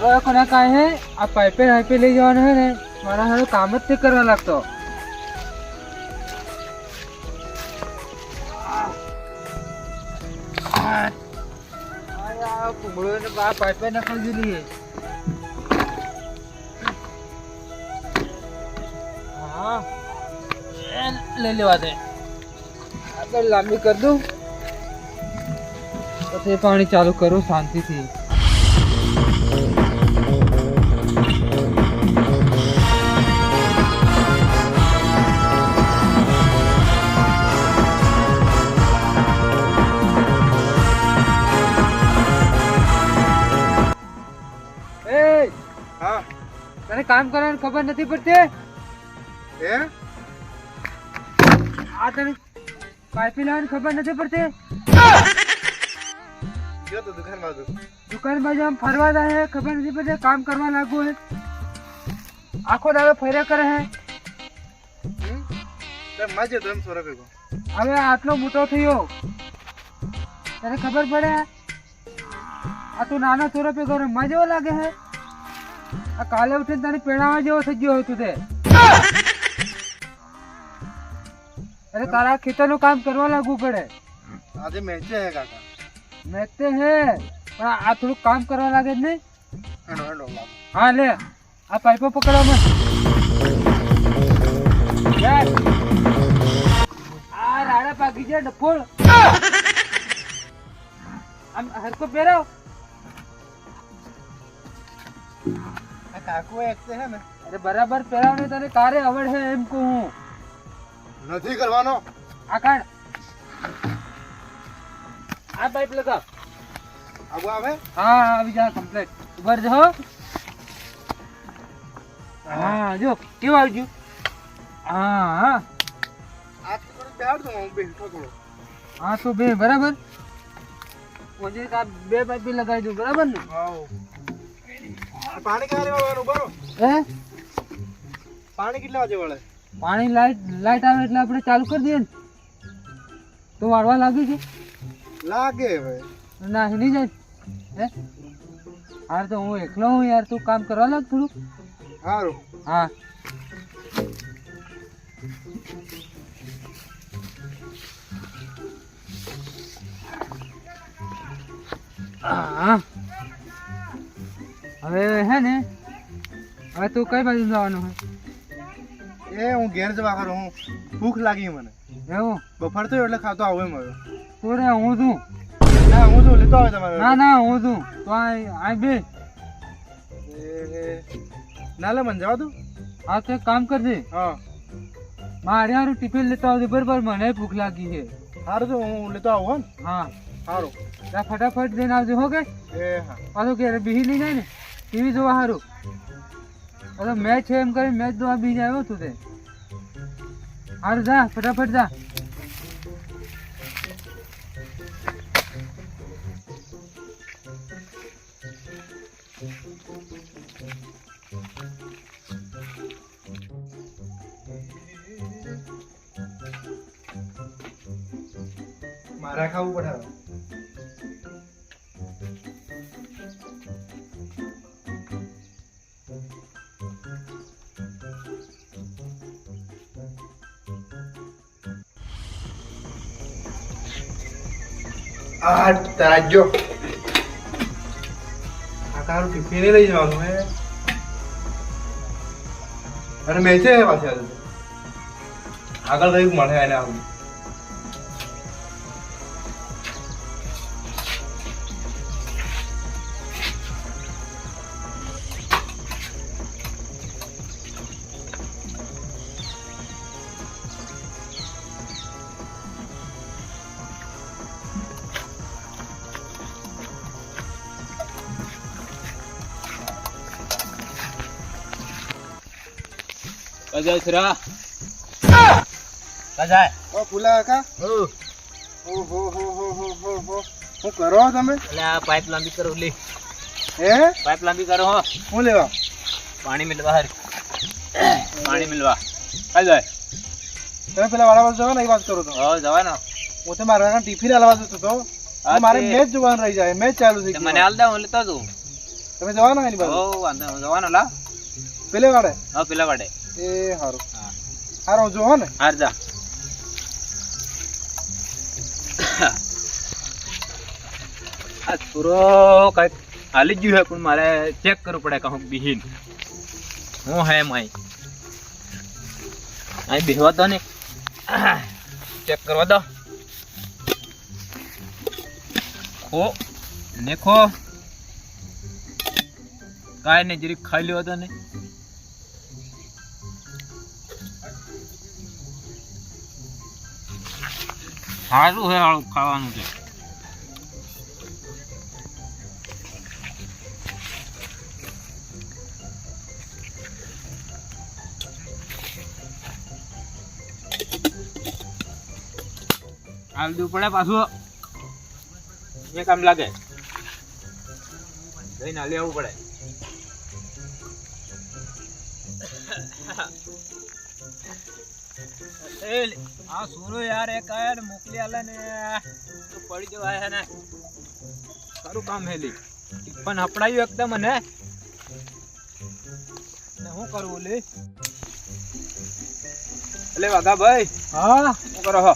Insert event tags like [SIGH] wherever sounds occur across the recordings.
બોલો કોના કાંઈ હે? આ પાઇપે હાઈપે લઈ જવાનું હે ને? મારા હારું કામ જ તે કરવા લાગતો. ને આ પાઇપે નકળી દીધી હે. લઈ લેવા દે. આગળ લાંબી કરી દઉં. પછી પાણી ચાલુ કરું શાંતિથી. કામ કરવાની ખબર નથી પડતી. એ આ તને પાઇપી લાવવાની ખબર નથી પડતી? ગયો તો દુકાનમાં તો દુકાન બાજુ આમ ફરવા જાય હે ખબર નથી પડતી કામ કરવા લાગુ હે આખો દાડો ફર્યા કરે હે હમ? તાર માજે તો એમ સો રૂપિયા હવે આટલો મોટો થયો. તને ખબર પડે? આ તું નાનો થોડો પેગો રમવા જેવો લાગે હે આ કાલે ઉઠીને તને પેણાવા જેવો થઈ ગયો હતું તે અરે તારા ખેતરનું કામ કરવા લાગવું પડે. આજે મેચે હે કાકા. મેચે હે પણ આ થોડું કામ કરવા લાગે જ નહીં. હા લે આ પાઇપો પકડવા આ રાડા પાકી છે ડફોળ આમ હરકો પહેરાવ આ કાકુ એક છે ને. અરે બરાબર પહેરાવ તને કારે આવડ હે એમ કહું હું. નથી કરવાનો. આ કાઢ. આ પાઇપ લગાવ. આબુ આવે? હા હા, આવી જા કમ્પ્લીટ ઉભર જાઓ હા. જો કેવું હા હા. આ તો બેહાડ દો હું બેઠો થોડો હા તો બે બરાબર. ઓજે કા બે પાઇપ લગાવી દઉં બરાબર ને? આવો આ પાણી ક્યારે વાળવાનું બરો હે? પાણી કેટલા વાગે વળે? પાણી લાઈટ લાઈટ આવે એટલે આપણે ચાલુ કરી દઈએ ને. તો વાળવા લાગે છે? લાગે હવે. ના નહીં જાય. હે? હાર તો હું એકલો હું યાર તું કામ કરવા લાગ થોડું સારું હા. હા. હવે હે ને હવે તું કઈ બાજુ જવાનું હે એ હું ઘેર જવા કરું હું ભૂખ લાગી મને. એવું? બફાર થયો એટલે ખાતો આવું એમ આવ્યો તું રે હું છું. ના હું છું લેતો આવે તમારે. ના ના હું છું. તો આ બે. ના લે મને જવા દો. હા તો એક કામ કરજે. હા. મારે હારું ટિફિન લેતો આવજે બરાબર? મને ભૂખ લાગી છે. સારું તો હું લેતો આવું હા સારું ત્યાં ફટાફટ જઈને આવજો હો કે? એ હા. પાછું કે બીહી નહીં જાય ને. ટીવી જોવા સારું હવે મેચ છે એમ કરી મેચ જોવા બીજ આવ્યો તું તે. સારું જા, ફટાફટ જા. મારા ખાવું પડે આ તાજો. તારું ટિફિન લઈ જવાનું હે. અને મેચે પાછી. આગળ કંઈક મળે એને આવું. અજય શ્રા બજાય ઓ ફૂલા કાકા. ઓ હો હો હો હો હો હો શું કરો તમે? એટલે આ પાઇપ લાંબી કરો લે. હે? પાઇપ લાંબી કરો હો. શું લેવા? પાણી મિલવા હારી. પાણી મિલવા. અજય તમે પેલા વાળા બાજુ જવા ને એ વાત કરો તો. હો જવાનો. હું તો મારા કાકા ટિફિન હાલવા જતો તો મારે મેચ જોવાનું રહી જાય મેચ ચાલુ થઈ મને આલ હાલ દે હું લેતો તું તમે જવાના એની બાજુ? હો વાંધો જવાનો લા. પેલે વાડે હા પેલા વાડે એ સારું સારું જો હો ને. હાર જા. આ છોરો કંઈક હાલી ગયું છે, પણ મારે ચેક કરવું પડે કહું બિહીન. હું હે માઈ? અહીં બેહવા દો ને. ચેક કરવા દો. ખો ને ખો. કાંઈ નહીં જરી ખાઈ લેવા દો ને. સારું છે હારું ખાવાનું છે. હાલ પડે પાછું. એ કામ લાગે. જઈને લેવું પડે. એ આ સુરો યાર એક આયા મોકલી આલે ને. તો પડી જવાય હે ને. સારું કામ હેલી ટિફન હપડાયું એકદમ ને ને હું કરું લે? એટલે વાઘા ભાઈ હા? શું કરો હો.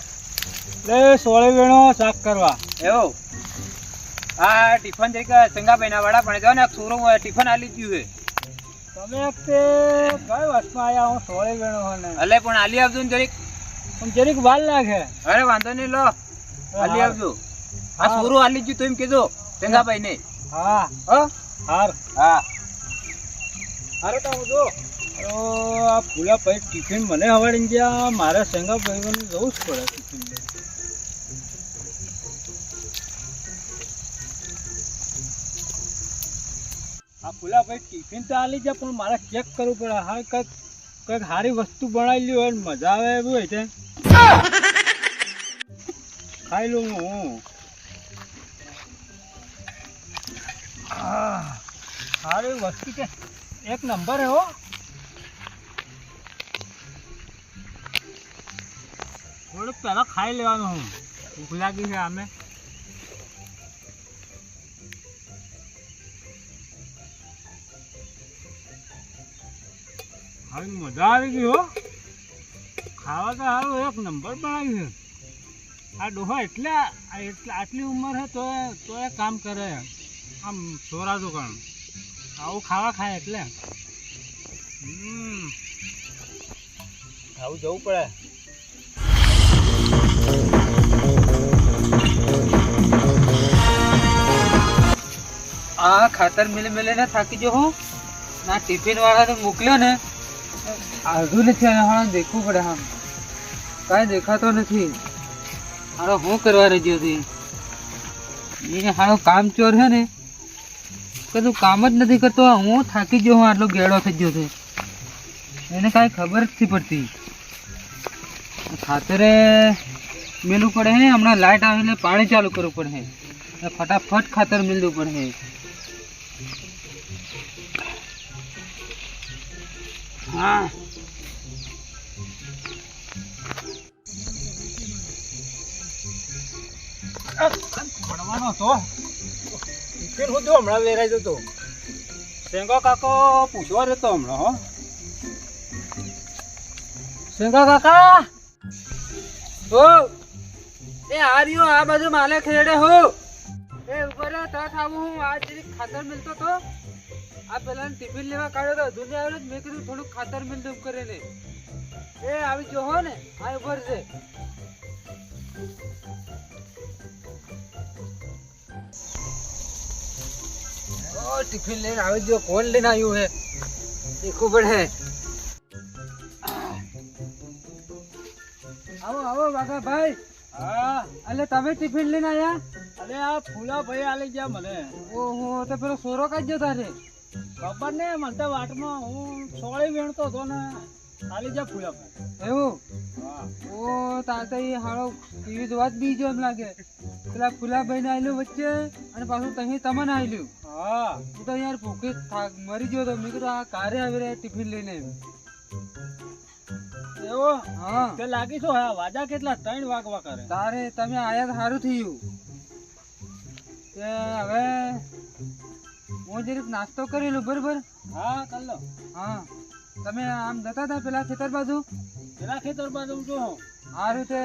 લે સોળે વેણો શાક કરવા. એવો? આ ટિફન જરીક સંગાભાઈ ના વાળા પણ જો ને સુરો ટિફન આલી ગયું હે. તમે તે કઈ વર્ષમાં આવ્યા હું સોળે વેણો અલે પણ આલી આવજો ને જરીક. પણ જરીક વાર લાગે અરે વાંધો નહીં લો. હાલી આવજો. આ હા. હાલી ગયું તો એમ કીધું સંગાભાઈ ને. હા. હા? હાર. હા. હારે તો હું જો. આ ફૂલા ભાઈ ટિફિન મને હવાડીને ગયા. મારા સંગા ભાઈ જવું જ પડે ટિફિન આ ફૂલા ભાઈ ટિફિન તો આલી જાય પણ મારે ચેક કરવું પડે. હા કંઈક કંઈક સારી વસ્તુ બનાવેલી હોય મજા આવે એવું હોય છે. ખાઈ લઉં હું. સારી વસ્તુ કે એક નંબર હે હો. થોડુંક પહેલાં ખાઈ લેવાનું હું. ભૂખ લાગી છે આમે. હવે મજા આવી ગઈ હો. ખાવા તો સારું એક નંબર બનાવ્યું આ ડોહા એટલે આટલી ઉંમર છે તો તો એ કામ કરે. આમ છોરા કામ આવું ખાવા ખાય એટલે. આવું જવું પડે. આ ખાતર મિલે મિલે ને થાકી જો હું. ના ટિફિન વાળાને મોકલ્યો ને. આધું નથી અને હા દેખવું પડે આમ. કાંઈ દેખાતો નથી. હારો હું કરવા રહ્યો હતી એને હારો કામ ચોર છે ને? કદું કામ જ નથી કરતો. હું થાકી ગયો હું આટલો ગેડો થઈ ગયો છે. એને કાંઈ ખબર જ નથી પડતી. ખાતરે મેલું પડે હે હમણાં લાઇટ આવે એટલે પાણી ચાલુ કરવું પડે ફટાફટ ખાતર મેલવું પડે હે. રહેતો હમણાં, હો. કાકા? હો. એ આ રહ્યો, આ બાજુ માલે ખેડે, હો. એ ઉપર તક આવું, હું આ ખાતર મિલતો તો. આ પેલા ટિફિન લેવા કાઢ્યો તો દુનિયા આવ્યો મેં કીધું થોડુંક ખાતર મિલ દઉં કરે ને એ આવી જો હો ને આ ઉભર છે. ઓ ટિફિન લઈને આવી જો કોણ લઈને આવ્યું હે? દેખવું પડે. આવો આવો બાકા ભાઈ. હા. એટલે તમે ટિફિન લઈને આયા? અરે આ ફૂલા ભાઈ આલે ગયા મને. ઓહો તો પેલો સોરો કાઢ્યો જતા રે ખબર ને મને તો વાટમાં હું સોળે વેણતો હતો ને ખાલી જા ફૂલા એવું? ઓ તાતા એ હાળો ટીવી જોવા જ બીજો એમ લાગે. પેલા ફૂલાભાઈ ને આવેલું વચ્ચે અને પાછું તહી તમને આવેલું હા. હું તો યાર ભૂખે થાક મરી ગયો તો. મેં કીધું આ કારે આવી રહ્યા ટિફિન લઈને એવો? હા. તે લાગી છો હા વાજા કેટલા? ત્રણ વાગવા કરે. તારે તમે આયા સારું થયું. તે હવે હું જરીક નાસ્તો કરેલો બરોબર? હા કરલો હા. તમે આમ જતા હતા પેલા ખેતર બાજુ? પેલા ખેતર બાજુ જો આ રીતે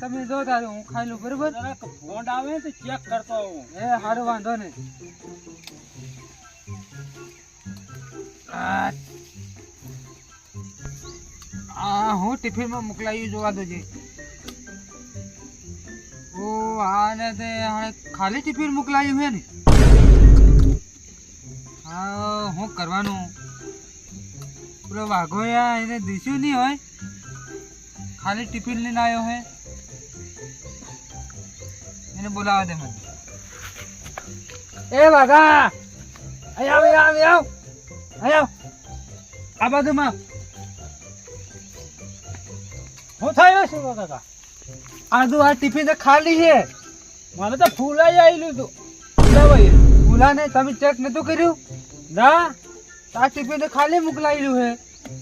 તમે જો તારે હું ખાઈ લઉં બરોબર? ફોન આવે તો ચેક કરતો હું એ સારું વાંધો નહીં. આ. હું ટિફિનમાં મોકલાયું જોવા દોજે ઓ હા ને તે ખાલી ટિફિન મોકલાયું છે ને? હા શું કરવાનું? પેલો વાઘોયા એને દિશ્યું નહીં હોય. ખાલી ટિફિન લઈને આવ્યો હે. એને બોલાવા દે મને. એ વાઘા! અહીં આવ આવ આવ. અહીં આવ. આ બાજુમાં. હું થયો છું કાકા? આદુ આ ટિફિન તો ખાલી છે. મને તો ફૂલાઈ આવેલું હતું. ફૂલાવાઈ ફૂલા ને તમે ચેક નતું કર્યું? ના આ ટિફિન તો ખાલી મોકલાયેલું હે.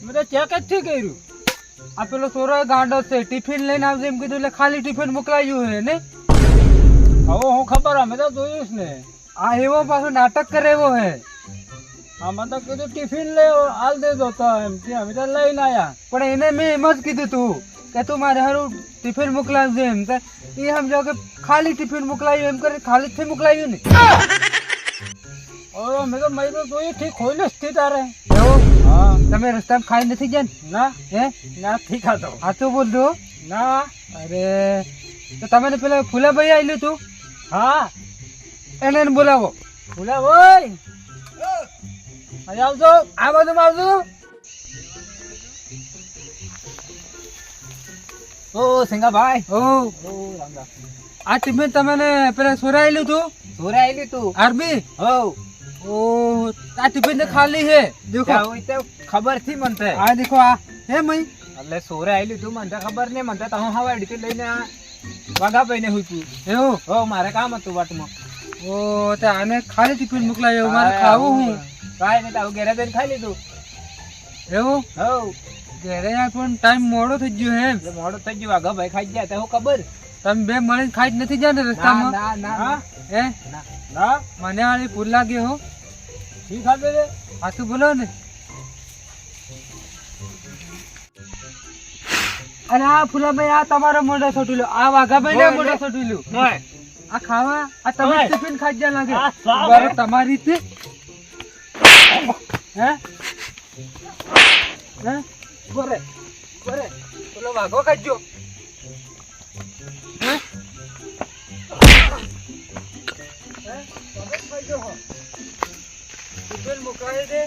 મેં તો ચેક જ થી કર્યું. આ પેલો સોરો ગાંડો છે, ટિફિન લઈને આવજે એમ કીધું, એટલે ખાલી ટિફિન મોકલાયું હે, ને? હવે હું ખબર, અમે તો જોયું ને. આ એવો પાછો નાટક કરે એવો છે આમાં તો કીધું, ટિફિન લે હાલ દેજો તો એમ કે, અમે તો લઈને આવ્યા પણ એને મેં એમ જ કીધું તું કે તું મારે હારું ટિફિન મોકલાવજે એમ. તો એ સમજો કે ખાલી ટિફિન મોકલાયું એમ કરી ખાલી જ મોકલાયું ને? હવે મેં તો મેં તો તું ઠીક હોય જ સ્થિત તારે. એવો? હા. તમે રસ્તામાં ખાઈ નથી ગયા ના? હે? ના ઠીક હતો સાચું બોલતો ના. અરે તો તમે પેલા ફૂલાભાઈ આવેલું તું? હા. એને એને બોલાવો. ફૂલા ભાઈ અહીં આવજો. આ બાજુમાં આવજો. ઓ સિંગાભાઈ. ઓ. ઓ રામ રામ આ ટિફિન તમને પેલા સોરાયેલું તું? સોરાયેલું તું. આરબી? હો ઓ આ ટિફિન તો ખાલી હે દેખો. તો ખબરથી મન તે આ દેખો આ. હે મઈ એટલે સોરે આવેલી તું મને ખબર નહીં મને તો હું હવા ડીટી લઈને વાઘા પૈને હુતું એવું? હો મારે કામ હતું વાટમાં. ઓ તે આને ખાલી ટિફિન મોકલાયો મારે ખાવું હું? કાંઈ નહીં તો આવું ઘેરે જઈને ખાઈ લીધું. એવું? હો ઘેરે પણ ટાઈમ મોડો થઈ ગયો હે મોડો મોડું થઈ ગયો વાઘા ભાઈ ખાઈ ગયા તો હું ખબર? તમે બે મળીને ખાઈ જ નથી ગયા ને રસ્તામાં? ના ના હે? ના. ના. મને આળી ભૂલ લાગે હો. ઠીક ખાધે રે સાચું બોલો ને. અરે આ ફૂલાભાઈ આ તમારો મોઢો છોટી લો આ વાઘાભાઈ ને મોઢો છોટી લો આ ખાવા? આ તમે ટિફિન ખાઈ જ્યાં લાગે. આ સાવ બરો હે. તમારી રીતે. હે? હે? બરે બરે પેલો વાઘો ખાજો ટિફિન મુકાવી દે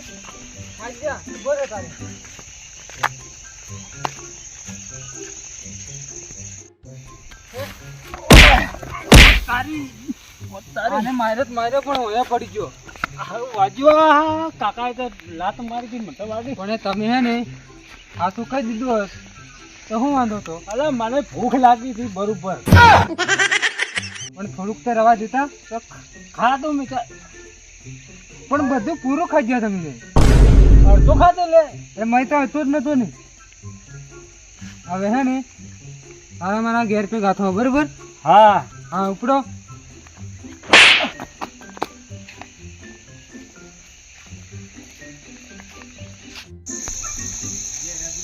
ખાઈ જા તારે. તારી આને મારે જ પણ હોયા પડી ગયો. હારું વાજ્યો તો લાત મારી હતી મને તો વાગી પણ તમે હે ને હાથું ખાઈ દીધું તો શું વાંધો તો? અરે મને ભૂખ લાગી હતી બરોબર. પણ થોડુંક તો રવા દેતા. તો ખાધું મેં તો પણ બધું પૂરું ખાઈ ગયા તમે અડધો ખાધો લે. એ મય તો હતું જ નતો ને. હવે હે ને હવે મારા ઘેર પે ગાથો બરોબર? હા. હા ઉપડો.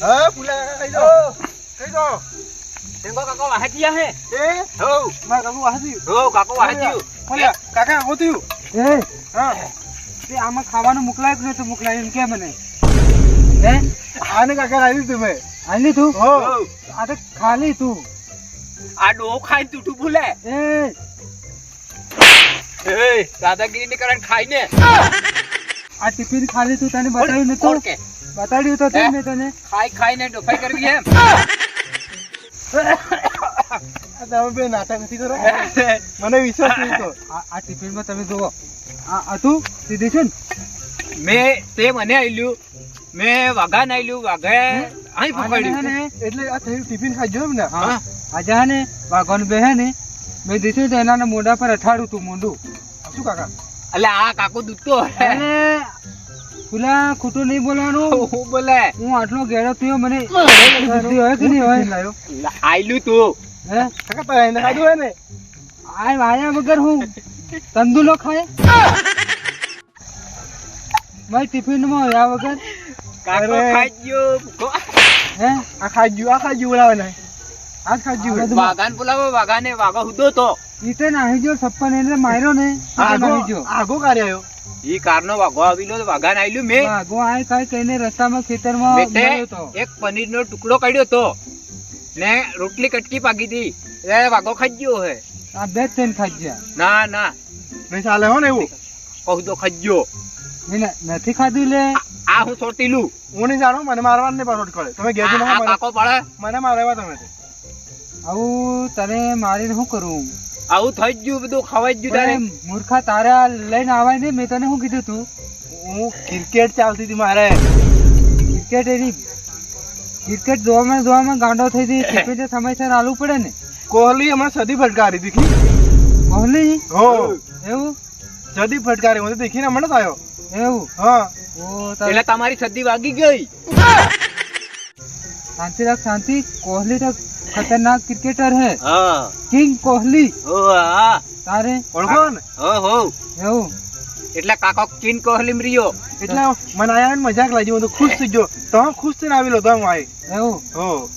હા કઈ દો. કઈ દો. તેંગો કાકો વાહજીયા હે? એ હો. મારા કાકુ વાહી હો કાકો વાહજીયું કાકા હું થયું? એ. હા. તે આમાં ખાવાનું મોકલાય કે નતું મોકલાય? એમ કે મને. હે? આને કાકા લાવી તમે આલી તું હો. આ તો ખાલી તું. આ ડો ખાઈ તૂટું ભૂલે. એ. એ દાદાગીરી ને કારણ ખાઈને આ ટિફિન ખાલી તું તને બતાવ્યું નતું બતાડ્યું તો મેં તને. ખાઈ ખાઈને ડોફાઈ કરવી એમ. [LAUGHS] તમે બે નાટક નથી કરો? મને વિશ્વાસ નહીં તો આ ટિફિનમાં તમે જુઓ. આ હતું સીધી છે ને? મેં તે મને આલ્યું મેં વાઘા ને વાઘે અહીં પકડ્યું. એટલે આ થયું ટિફિન ખાજો એમ ને. હા. આજે હે ને વાઘોન બે હે ને મેં દીધું તો એના મોઢા પર અઠાડું તું મોઢું. શું કાકા? એટલે આ કાકો દૂધતો ખુલા ખોટું નહીં બોલવાનું. હું બોલે? હું આટલો ગેડો થયો મને આલ્યું તું. હે? કાકા તો એને ખાધું ને? આ વગર હું તંદુલો ખાય. મારી ટિફિનમાં હોય આ વગર. કાકો ખાઈ હે? આ ખાઈ આ ખાઈ બોલાવે ને આ જ ખાઈ આ ગયું બધું વાઘાને બોલાવો વાઘાને વાઘો હુદો તો. ઈ નાહી ગયો છપ્પન એને માર્યો ને આગો આગો કાર્ય આવ્યો ઈ કારનો વાઘો આવેલો તો વાઘાન આવેલું મેં. વાઘો આય કાંઈ કઈને રસ્તામાં ખેતરમાં એક પનીરનો ટુકડો કાઢ્યો તો. ને રોટલી કટકી પાકી હતી એટલે વાઘો ખાઈ ગયો હે. આ બે ત્રણ ખાઈ ગયા. ના ના. નહીં ચાલે હો ને એવું? કહું તો ખાઈ ગયો. નથી ખાધું લે. આ હું સોટીલું હું નહીં જાણું મને મારવા નહીં પરોટ કરે. તમે જઈને મને કાકો પડે. મને મારવા તમે. આવું તને મારીને શું કરું? આવું થઈ જ ગયું બધું ખવાઈ ગયું તારે. મૂર્ખા તારા લઈને આવાય ને મેં તને શું કીધું તું? હું ક્રિકેટ ચાલતી હતી મારે. ક્રિકેટ એની ક્રિકેટ જોવામાં જોવામાં ગાંડો થઈ જઈ ક્રિકેટ [LAUGHS] સમયસર આલવું પડે ને. કોહલી હમણાં સદી ફટકારી દીધી. કોહલી? હો. એવું? સદી ફટકારી મને દેખીને હમણાં જ આવ્યો. એવું? હા. એટલે તમારી સદી વાગી ગઈ. [LAUGHS] શાંતિ રાખ શાંતિ. કોહલી તો ખતરનાક ક્રિકેટર હે. કિંગ કોહલી. તારે? ઓળખો ને? હો હો. એવું? એટલે કાકો કિન કોહલી રહ્યો. એટલે મને આયા ને મજાક લાગી હું તો ખુશ થઈ ગયો. તો ખુશ થઈને આવેલો તો હું આવી એવું? હો.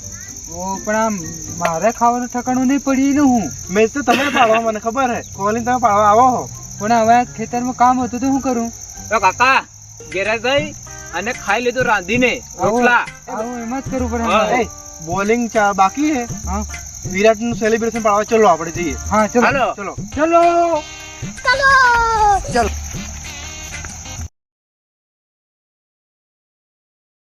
ઓ પણ આમ મારે ખાવાનું ઠકાણું નહીં પડી ને હું? મેં તો તમે પાડવા મને ખબર હે. કોહલી તમે પાડવા આવો હો. પણ હવે ખેતરમાં કામ હતું તો શું કરું? તો કાકા ઘેરે જઈ અને ખાઈ લીધું રાંધીને. રોટલા. એમ જ કરવું પડે. બોલિંગ બાકી હે. હા. વિરાટનું સેલિબ્રેશન પાડવા ચલો આપણે જઈએ. હા ચલો. ચલો. ચલો. ચલો ચલો